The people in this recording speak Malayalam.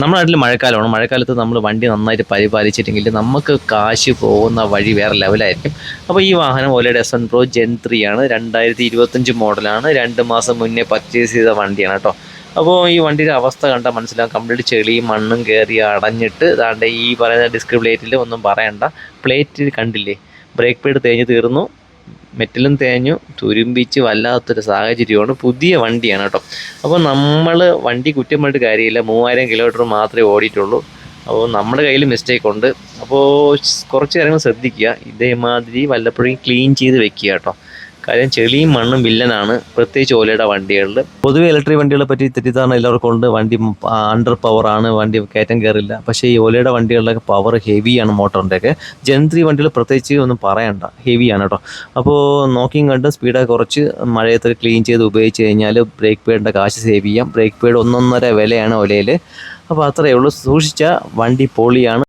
നമ്മുടെ നാട്ടിൽ മഴക്കാലമാണ്. മഴക്കാലത്ത് നമ്മൾ വണ്ടി നന്നായിട്ട് പരിപാലിച്ചിട്ടെങ്കിൽ നമുക്ക് കാശ് പോകുന്ന വഴി വേറെ ലെവലായിരിക്കും. അപ്പോൾ ഈ വാഹനം ഓലയുടെ S N pro gen three ആണ്. രണ്ടായിരത്തി ഇരുപത്തഞ്ച് മോഡലാണ്. രണ്ട് മാസം മുന്നേ പർച്ചേസ് ചെയ്ത വണ്ടിയാണ് കേട്ടോ. അപ്പോൾ ഈ വണ്ടിയുടെ അവസ്ഥ കണ്ടാൽ മനസ്സിലാവും. കംപ്ലീറ്റ് ചെളി മണ്ണും കയറി അടഞ്ഞിട്ട് അതാണ്ട് ഈ പറയുന്ന ഡിസ്ക് പ്ലേറ്റിൽ ഒന്നും പറയണ്ട. പ്ലേറ്റ് കണ്ടില്ലേ? ബ്രേക്ക് പേഡ് തേഞ്ഞ് തീർന്നു. മെറ്റലും തേഞ്ഞു തുരുമ്പിച്ച് വല്ലാത്തൊരു സാഹചര്യമാണ്. പുതിയ വണ്ടിയാണ് കേട്ടോ. അപ്പോൾ നമ്മൾ വണ്ടി കുറ്റം പറഞ്ഞിട്ട് കാര്യമില്ല. മൂവായിരം കിലോമീറ്റർ മാത്രമേ ഓടിയിട്ടുള്ളൂ. അപ്പോൾ നമ്മുടെ കയ്യിൽ മിസ്റ്റേക്ക് ഉണ്ട്. അപ്പോൾ കുറച്ച് കാര്യങ്ങൾ ശ്രദ്ധിക്കുക. ഇതേമാതിരി വല്ലപ്പോഴും ക്ലീൻ ചെയ്ത് വെക്കുക കേട്ടോ. കാര്യം ചെളിയും മണ്ണും വില്ലനാണ് പ്രത്യേകിച്ച് ഓലയുടെ വണ്ടികളിൽ പൊതുവെ ഇലക്ട്രിക് വണ്ടികളെ പറ്റി തെറ്റിദ്ധാരണ എല്ലാവർക്കും ഉണ്ട്. വണ്ടി അണ്ടർ പവർ ആണ്. വണ്ടി കയറ്റം കയറില്ല. പക്ഷേ ഈ ഓലയുടെ വണ്ടികളിലൊക്കെ പവർ ഹെവിയാണ് മോട്ടറിന്റെയൊക്കെ ജെൻ ത്രീ വണ്ടികൾ പ്രത്യേകിച്ച് ഒന്നും പറയണ്ട. ഹെവിയാണ് കേട്ടോ. അപ്പോൾ നോക്കിയും കണ്ട് സ്പീഡൊക്കെ കുറച്ച് മഴയത്തൊക്കെ ക്ലീൻ ചെയ്ത് ഉപയോഗിച്ച് കഴിഞ്ഞാൽ ബ്രേക്ക് പേഡിന്റെ കാശ് സേവ് ചെയ്യാം. ബ്രേക്ക് പേഡ് ഒന്നൊന്നര വിലയാണ് ഒലയിൽ അപ്പോൾ അത്രയേ ഉള്ളൂ. സൂക്ഷിച്ച വണ്ടി പൊളിയാണ്.